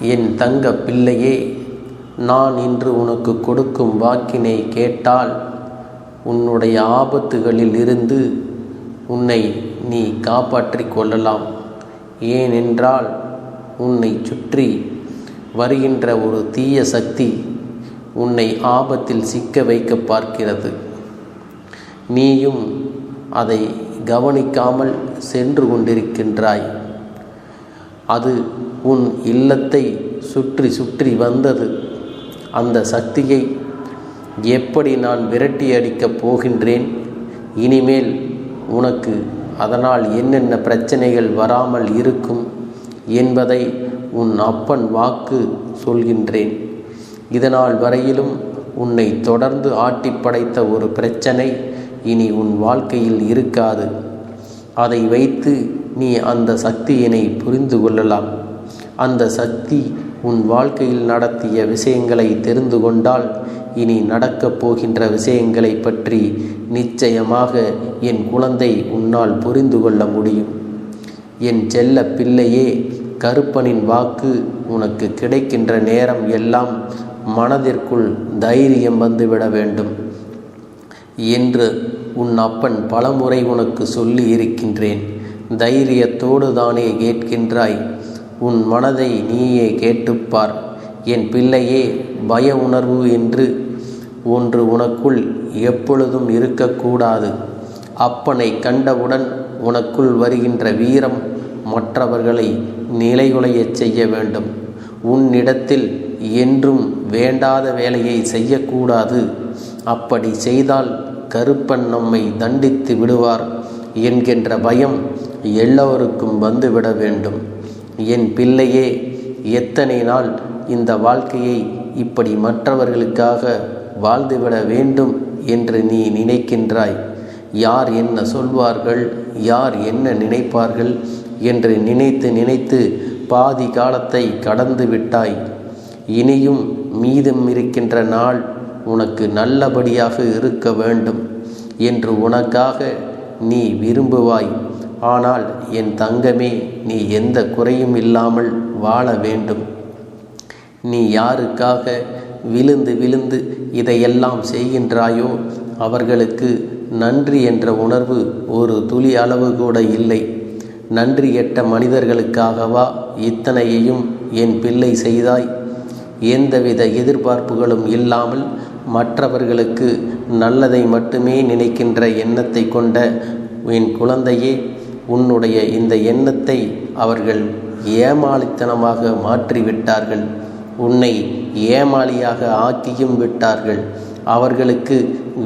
என் தங்க பிள்ளையே நான் இன்று உனக்கு கொடுக்கும் வாக்கினை கேட்டால் உன்னுடைய ஆபத்துகளில் இருந்து உன்னை நீ காப்பாற்றிக் கொள்ளலாம். ஏனென்றால் உன்னை சுற்றி வருகின்ற ஒரு தீய சக்தி உன்னை ஆபத்தில் சிக்க வைக்க பார்க்கிறது. நீயும் அதை கவனிக்காமல் சென்று கொண்டிருக்கின்றாய். அது உன் இல்லத்தை சுற்றி சுற்றி வந்தது. அந்த சக்தியை எப்படி நான் விரட்டி அடிக்கப் போகின்றேன்? இனிமேல் உனக்கு அதனால் என்னென்ன பிரச்சனைகள் வராமல் இருக்கும் என்பதை உன் அப்பன் வாக்கு சொல்கின்றேன். இதனால் வரையிலும் உன்னை தொடர்ந்து ஆட்டி படைத்த ஒரு பிரச்சனை இனி உன் வாழ்க்கையில் இருக்காது. அதை வைத்து நீ அந்த சக்தியினை புரிந்து கொள்ளலாம். அந்த சக்தி உன் வாழ்க்கையில் நடத்திய விஷயங்களை தெரிந்து கொண்டால் இனி நடக்கப் போகின்ற விஷயங்களை பற்றி நிச்சயமாக என் குழந்தை உன்னால் புரிந்து கொள்ள முடியும். என் செல்ல பிள்ளையே கருப்பனின் வாக்கு உனக்கு கிடைக்கின்ற நேரம் எல்லாம் மனதிற்குள் தைரியம் வந்துவிட வேண்டும். என்று உன் அப்பன் பலமுறை உனக்கு சொல்லி இருக்கின்றேன். தைரியத்தோடு தானே கேட்கின்றாய். உன் மனதை நீயே கேட்டுப்பார். என் பிள்ளையே பய உணர்வு என்று ஒன்று உனக்குள் எப்பொழுதும் இருக்கக்கூடாது. அப்பனை கண்டவுடன் உனக்குள் வருகின்ற வீரம் மற்றவர்களை நிலைகுலையச் செய்ய வேண்டும். உன்னிடத்தில் என்றும் வேண்டாத வேலையை செய்யக்கூடாது. அப்படி செய்தால் கருப்பன் நம்மை தண்டித்து விடுவார் என்கின்ற பயம் எல்லோருக்கும் வந்துவிட வேண்டும். என் பிள்ளையே எத்தனை நாள் இந்த வாழ்க்கையை இப்படி மற்றவர்களுக்காக வாழ்ந்துவிட வேண்டும் என்று நீ நினைக்கின்றாய்? யார் என்ன சொல்வார்கள் யார் என்ன நினைப்பார்கள் என்று நினைத்து நினைத்து பாதி காலத்தை கடந்து விட்டாய். இனியும் மீதம் இருக்கின்ற நாள் உனக்கு நல்லபடியாக இருக்க வேண்டும் என்று உனக்காக நீ விரும்புவாய். ஆனால் என் தங்கமே நீ எந்த குறையும் இல்லாமல் வாழ வேண்டும். நீ யாருக்காக விழுந்து விழுந்து இதையெல்லாம் செய்கின்றாயோ அவர்களுக்கு நன்றி என்ற உணர்வு ஒரு துளி அளவு கூட இல்லை. நன்றி எட்ட மனிதர்களுக்காகவா இத்தனையையும் என் பிள்ளை செய்தாய்? எந்தவித எதிர்பார்ப்புகளும் இல்லாமல் மற்றவர்களுக்கு நல்லதை மட்டுமே நினைக்கின்ற எண்ணத்தை கொண்ட என் குழந்தையே உன்னுடைய இந்த எண்ணத்தை அவர்கள் ஏமாளித்தனமாக மாற்றிவிட்டார்கள். உன்னை ஏமாளியாக ஆக்கியும் விட்டார்கள். அவர்களுக்கு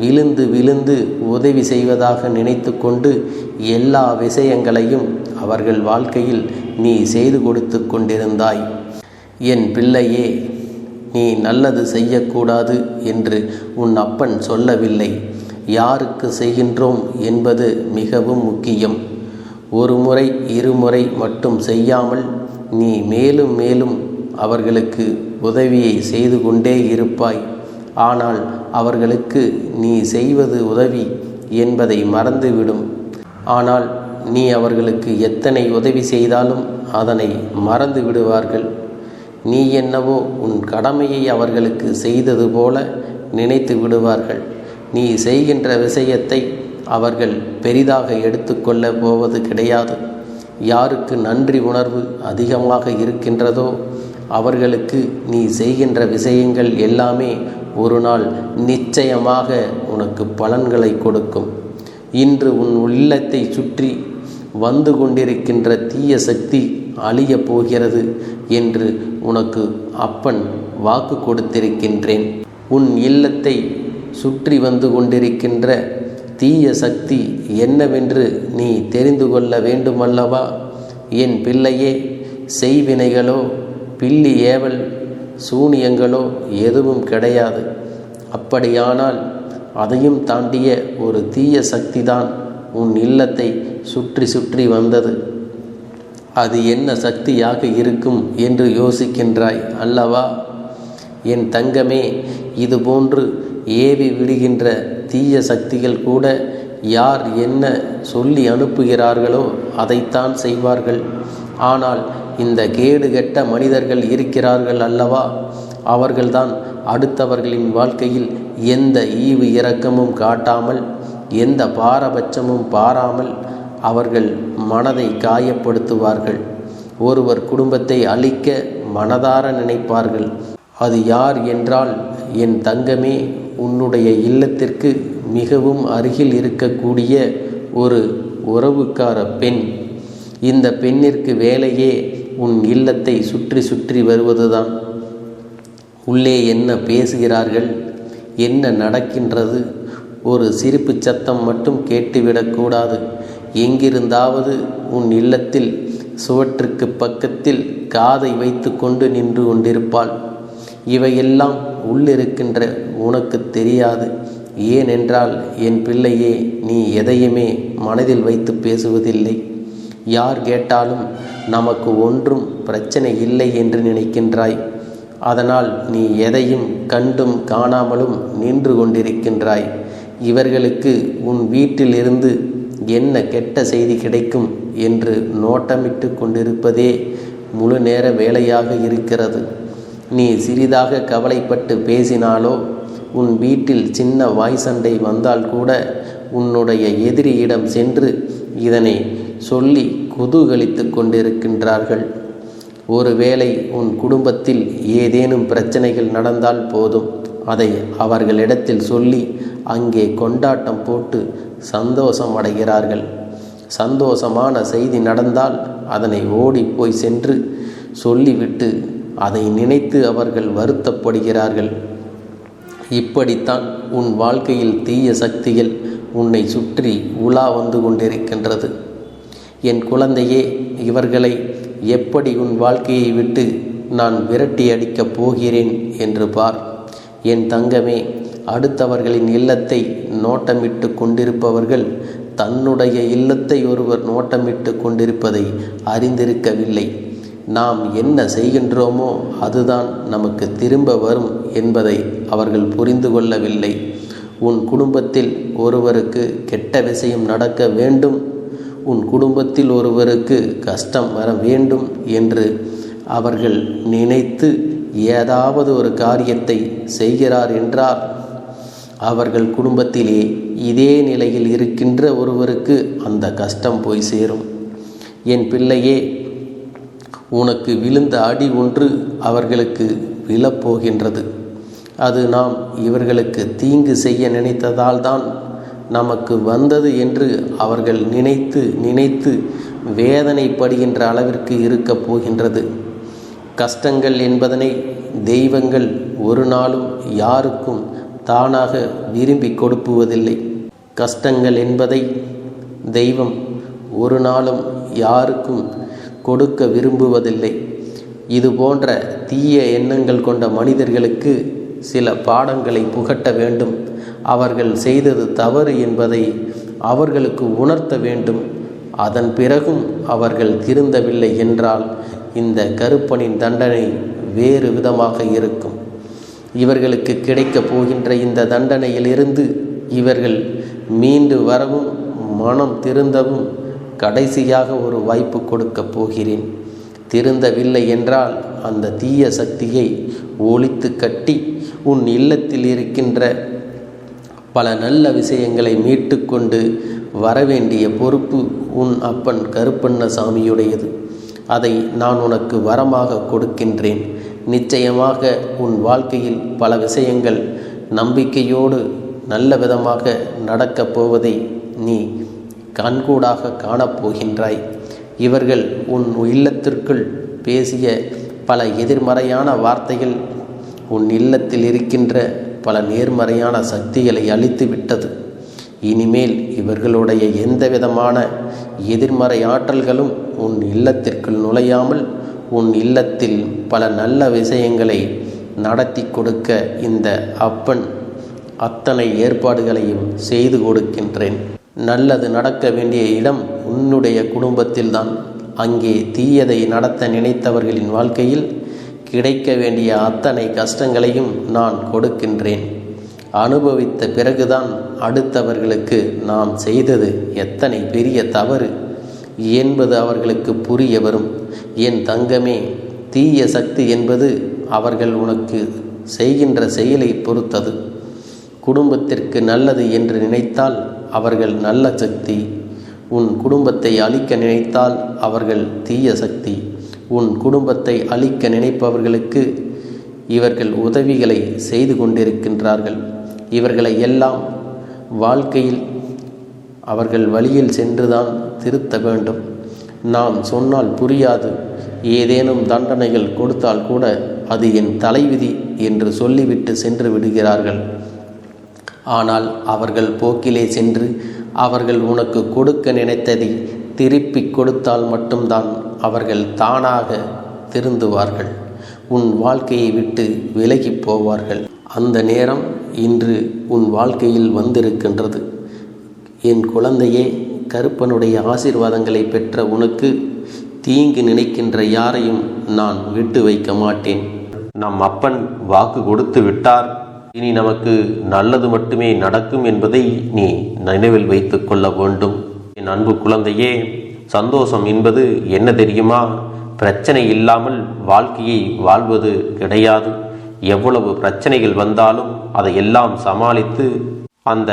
விழுந்து விழுந்து உதவி செய்வதாக நினைத்து கொண்டு எல்லா விஷயங்களையும் அவர்கள் வாழ்க்கையில் நீ செய்து கொடுத்து கொண்டிருந்தாய். என் பிள்ளையே நீ நல்லது செய்யக்கூடாது என்று உன் அப்பன் சொல்லவில்லை. யாருக்கு செய்கின்றோம் என்பது மிகவும் முக்கியம். ஒரு முறை இருமுறை மட்டும் செய்யாமல் நீ மேலும் மேலும் அவர்களுக்கு உதவியை செய்து கொண்டே இருப்பாய். ஆனால் அவர்களுக்கு நீ செய்வது உதவி என்பதை மறந்துவிடும். ஆனால் நீ அவர்களுக்கு எத்தனை உதவி செய்தாலும் அதனை மறந்து விடுவார்கள் நீ என்னவோ உன் கடமையை அவர்களுக்கு செய்தது போல நினைத்து விடுவார்கள். நீ செய்கின்ற விஷயத்தை அவர்கள் பெரிதாக எடுத்துக்கொள்ள போவது கிடையாது. யாருக்கு நன்றி உணர்வு அதிகமாக இருக்கின்றதோ அவர்களுக்கு நீ செய்கின்ற விஷயங்கள் எல்லாமே ஒரு நாள் நிச்சயமாக உனக்கு பலன்களை கொடுக்கும். இன்று உன் உள்ளத்தை சுற்றி வந்து கொண்டிருக்கின்ற தீய சக்தி அழியப் போகிறது என்று உனக்கு அப்பன் வாக்கு கொடுத்திருக்கின்றேன். உன் இல்லத்தை சுற்றி வந்து கொண்டிருக்கின்ற தீய சக்தி என்னவென்று நீ தெரிந்து கொள்ள வேண்டுமல்லவா? என் பிள்ளையே செய்வினைகளோ பில்லி ஏவல் சூனியங்களோ எதுவும் கிடையாது. அப்படியானால் அதையும் தாண்டிய ஒரு தீய சக்திதான் உன் இல்லத்தை சுற்றி சுற்றி வந்தது. அது என்ன சக்தியாக இருக்கும் என்று யோசிக்கின்றாய் அல்லவா? என் தங்கமே இதுபோன்று ஏவி விடுகின்ற தீய சக்திகள் கூட யார் என்ன சொல்லி அனுப்புகிறார்களோ அதைத்தான் செய்வார்கள். ஆனால் இந்த கேடு கெட்ட மனிதர்கள் இருக்கிறார்கள் அல்லவா? அவர்கள்தான் அடுத்தவர்களின் வாழ்க்கையில் எந்த ஈவு இரக்கமும் காட்டாமல் எந்த பாரபட்சமும் பாராமல் அவர்கள் மனதை காயப்படுத்துவார்கள். ஒருவர் குடும்பத்தை அழிக்க மனதார நினைப்பார்கள். அது யார் என்றால் என் தங்கமே உன்னுடைய இல்லத்திற்கு மிகவும் அருகில் இருக்கக்கூடிய ஒரு உறவுக்கார பெண். இந்த பெண்ணிற்கு வேலையே உன் இல்லத்தை சுற்றி சுற்றி வருவதுதான். உள்ளே என்ன பேசுகிறார்கள்? என்ன நடக்கின்றது? ஒரு சிரிப்பு சத்தம் மட்டும் கேட்டுவிடக்கூடாது. எங்கிருந்தாவது உன் இல்லத்தில் சுவற்றுக்கு பக்கத்தில் காதை வைத்து கொண்டு நின்று கொண்டிருப்பாள். இவையெல்லாம் உள்ளிருக்கின்ற உனக்கு தெரியாது. ஏனென்றால் என் பிள்ளையே நீ எதையுமே மனதில் வைத்து பேசுவதில்லை. யார் கேட்டாலும் நமக்கு ஒன்றும் பிரச்சனை இல்லை என்று நினைக்கின்றாய். அதனால் நீ எதையும் கண்டும் காணாமலும் நின்று கொண்டிருக்கின்றாய். இவர்களுக்கு உன் வீட்டிலிருந்து என்ன கெட்ட செய்தி கிடைக்கும் என்று நோட்டமிட்டு கொண்டிருப்பதே முழு நேர வேலையாக இருக்கிறது. நீ சிறிதாக கவலைப்பட்டு பேசினாலோ உன் வீட்டில் சின்ன வாய் சண்டை வந்தால் கூட உன்னுடைய எதிரியிடம் சென்று இதனை சொல்லி குதூகலித்து கொண்டிருக்கின்றார்கள். ஒருவேளை உன் குடும்பத்தில் ஏதேனும் பிரச்சனைகள் நடந்தால் போதும். அதை அவர்களிடத்தில் சொல்லி அங்கே கொண்டாட்டம் போட்டு சந்தோஷம் அடைகிறார்கள் சந்தோஷமான செய்தி நடந்தால் அதனை ஓடி போய் சென்று சொல்லிவிட்டு அதை நினைத்து அவர்கள் வருத்தப்படுகிறார்கள். இப்படித்தான் உன் வாழ்க்கையில் தீய சக்திகள் உன்னை சுற்றி உலா வந்து கொண்டிருக்கின்றது. என் குழந்தையே இவர்களை எப்படி உன் வாழ்க்கையை விட்டு நான் விரட்டி அடிக்கப் போகிறேன் என்று பார். என் தங்கமே அடுத்தவர்களின் இல்லத்தை நோட்டமிட்டு கொண்டிருப்பவர்கள் தன்னுடைய இல்லத்தை ஒருவர் நோட்டமிட்டு கொண்டிருப்பதை அறிந்திருக்கவில்லை. நாம் என்ன செய்கின்றோமோ அதுதான் நமக்கு திரும்ப வரும் என்பதை அவர்கள் புரிந்து கொள்ளவில்லை. உன் குடும்பத்தில் ஒருவருக்கு கெட்ட விஷயம் நடக்க வேண்டும் உன் குடும்பத்தில் ஒருவருக்கு கஷ்டம் வர வேண்டும் என்று அவர்கள் நினைத்து ஏதாவது ஒரு காரியத்தை செய்கிறார் என்றால் அவர்கள் குடும்பத்திலே இதே நிலையில் இருக்கின்ற ஒருவருக்கு அந்த கஷ்டம் போய் சேரும். என் பிள்ளையே உனக்கு விழுந்த அடி ஒன்று அவர்களுக்கு விழப்போகின்றது அது நாம் இவர்களுக்கு தீங்கு செய்ய நினைத்ததால் தான் நமக்கு வந்தது என்று அவர்கள் நினைத்து நினைத்து வேதனைப்படுகின்ற அளவிற்கு இருக்கப் போகின்றது. கஷ்டங்கள் என்பதனை தெய்வங்கள் ஒரு நாளும் யாருக்கும் தானாக விரும்பி கொடுப்புவதில்லை. கஷ்டங்கள் என்பதை தெய்வம் ஒரு நாளும் யாருக்கும் கொடுக்க விரும்புவதில்லை. இது போன்ற தீய எண்ணங்கள் கொண்ட மனிதர்களுக்கு சில பாடங்களை புகட்ட வேண்டும். அவர்கள் செய்தது தவறு என்பதை அவர்களுக்கு உணர்த்த வேண்டும். அதன் பிறகும் அவர்கள் திருந்தவில்லை என்றால் இந்த கருப்பனின் தண்டனை வேறு விதமாக இருக்கும். இவர்களுக்கு கிடைக்கப் போகின்ற இந்த தண்டனையிலிருந்து இவர்கள் மீண்டு வரவும் மனம் திருந்தவும் கடைசியாக ஒரு வாய்ப்பு கொடுக்கப் போகிறேன். திருந்தவில்லை என்றால் அந்த தீய சக்தியை ஒழித்து கட்டி உன் இல்லத்தில் இருக்கின்ற பல நல்ல விஷயங்களை மீட்டுக்கொண்டு வரவேண்டிய பொறுப்பு உன் அப்பன் கருப்பண்ண சாமியுடையது அதை நான் உனக்கு வரமாக கொடுக்கின்றேன். நிச்சயமாக உன் வாழ்க்கையில் பல விஷயங்கள் நம்பிக்கையோடு நல்ல விதமாக நடக்கப் போவதை நீ கண்கூடாக காணப்போகின்றாய் இவர்கள் உன் இல்லத்திற்குள் பேசிய பல எதிர்மறையான வார்த்தைகள் உன் இல்லத்தில் இருக்கின்ற பல நேர்மறையான சக்திகளை அழித்து விட்டது இனிமேல் இவர்களுடைய எந்த விதமான எதிர்மறை ஆற்றல்களும் உன் இல்லத்திற்குள் நுழையாமல் உன் இல்லத்தில் பல நல்ல விஷயங்களை நடத்தி கொடுக்க இந்த அப்பன் அத்தனை ஏற்பாடுகளையும் செய்து கொடுக்கின்றேன். நல்லது நடக்க வேண்டிய இடம் உன்னுடைய குடும்பத்தில்தான். அங்கே தீயதை நடத்த நினைத்தவர்களின் வாழ்க்கையில் கிடைக்க வேண்டிய அத்தனை கஷ்டங்களையும் நான் கொடுக்கின்றேன். அனுபவித்த பிறகுதான் அடுத்தவர்களுக்கு நாம் செய்தது எத்தனை பெரிய தவறு. என்பது அவர்களுக்கு புரிய வரும். என் தங்கமே தீய சக்தி என்பது அவர்கள் உனக்கு செய்கின்ற செயலை பொறுத்தது. குடும்பத்திற்கு நல்லது என்று நினைத்தால் அவர்கள் நல்ல சக்தி. உன் குடும்பத்தை அழிக்க நினைத்தால் அவர்கள் தீய சக்தி. உன் குடும்பத்தை அழிக்க நினைப்பவர்களுக்கு இவர்கள் உதவிகளை செய்து கொண்டிருக்கின்றார்கள். இவர்களை எல்லாம் வாழ்க்கையில் அவர்கள் வழியில் சென்றுதான் திருத்த வேண்டும். நாம் சொன்னால் புரியாது. ஏதேனும் தண்டனைகள் கொடுத்தால் கூட அது என் தலைவிதி என்று சொல்லிவிட்டு சென்று விடுகிறார்கள். ஆனால் அவர்கள் போக்கிலே சென்று அவர்கள் உனக்கு கொடுக்க நினைத்ததை திருப்பி கொடுத்தால் மட்டும்தான் அவர்கள் தானாக திருந்துவார்கள். உன் வாழ்க்கையை விட்டு விலகி போவார்கள். அந்த நேரம் இன்று உன் வாழ்க்கையில் வந்திருக்கின்றது. என் குழந்தையே கருப்பனுடைய ஆசீர்வாதங்களை பெற்ற உனக்கு தீங்கு நினைக்கின்ற யாரையும் நான் விட்டு வைக்க மாட்டேன். நம் அப்பன் வாக்கு கொடுத்து விட்டார். இனி நமக்கு நல்லது மட்டுமே நடக்கும் என்பதை நீ நினைவில் வைத்து கொள்ள வேண்டும். என் அன்பு குழந்தையே சந்தோஷம் என்பது என்ன தெரியுமா? பிரச்சனை இல்லாமல் வாழ்க்கையை வாழ்வது கிடையாது. எவ்வளவு பிரச்சனைகள் வந்தாலும் அதையெல்லாம் சமாளித்து அந்த